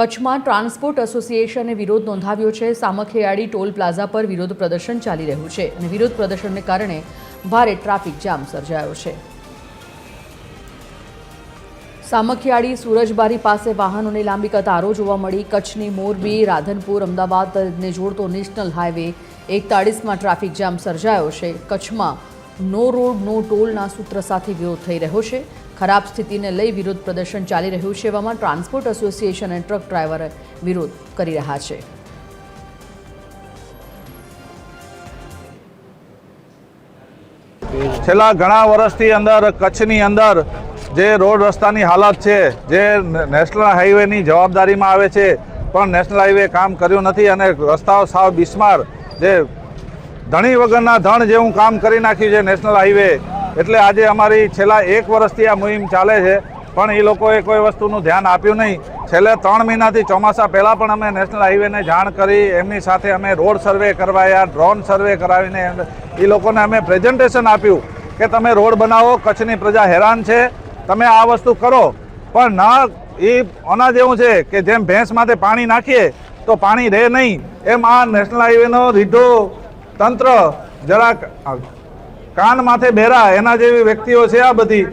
કચ્છમાં ટ્રાન્સપોર્ટ એસોસિએશને વિરોધ નોંધાવ્યો છે. સામખિયાળી ટોલ પ્લાઝા પર વિરોધ પ્રદર્શન ચાલી રહ્યું છે અને વિરોધ પ્રદર્શનને કારણે ભારે ટ્રાફિક જામ સર્જાયો છે. સામખિયાળી સુરજબારી પાસે વાહનોની લાંબી કતારો જોવા મળી. કચ્છની મોરબી, રાધનપુર, અમદાવાદને જોડતો નેશનલ હાઈવે એકતાળીસમાં ટ્રાફિક જામ સર્જાયો છે. કચ્છમાં નો રોડ, નો ટોલના સૂત્ર સાથે વિરોધ થઈ રહ્યો છે. ખરાબ સ્થિતિને લઈ વિરોધ પ્રદર્શન ચાલી રહ્યું છે એવામાં ટ્રાન્સપોર્ટ એસોસિએશન અને ટ્રક ડ્રાઈવર વિરોધ કરી રહ્યા છે. છેલ્લા ઘણા વર્ષથી અંદર, કચ્છની અંદર જે રોડ રસ્તાની હાલત છે, જે નેશનલ હાઈવેની જવાબદારીમાં આવે છે, પણ નેશનલ હાઈવે કામ કર્યું નથી અને રસ્તાઓ સાવ બિસ્માર, જે ધણી વગરના ધણ જેવું કામ કરી નાખ્યું છે નેશનલ હાઈવે. એટલે આજે અમારી છેલ્લા એક વર્ષથી આ મુહિમ ચાલે છે. પણ એ લોકોએ કોઈ વસ્તુનું ધ્યાન આપ્યું નહીં. છેલ્લે ત્રણ મહિનાથી ચોમાસા પહેલાં પણ અમે નેશનલ હાઈવેને જાણ કરી. એમની સાથે અમે રોડ સર્વે કરવાયા, ડ્રોન સર્વે કરાવીને એ લોકોને અમે પ્રેઝન્ટેશન આપ્યું કે તમે રોડ બનાવો, કચ્છની પ્રજા હેરાન છે, તમે આ વસ્તુ કરો. પણ ના એ ઓના જેવું છે કે જેમ ભેંસ માથે પાણી નાખીએ તો પાણી રહે નહીં. એમ આ નેશનલ હાઈવેનો રીઢો તંત્ર જરાક કાન માથે બેરા એના જેવી વ્યક્તિઓ છે આ બધી.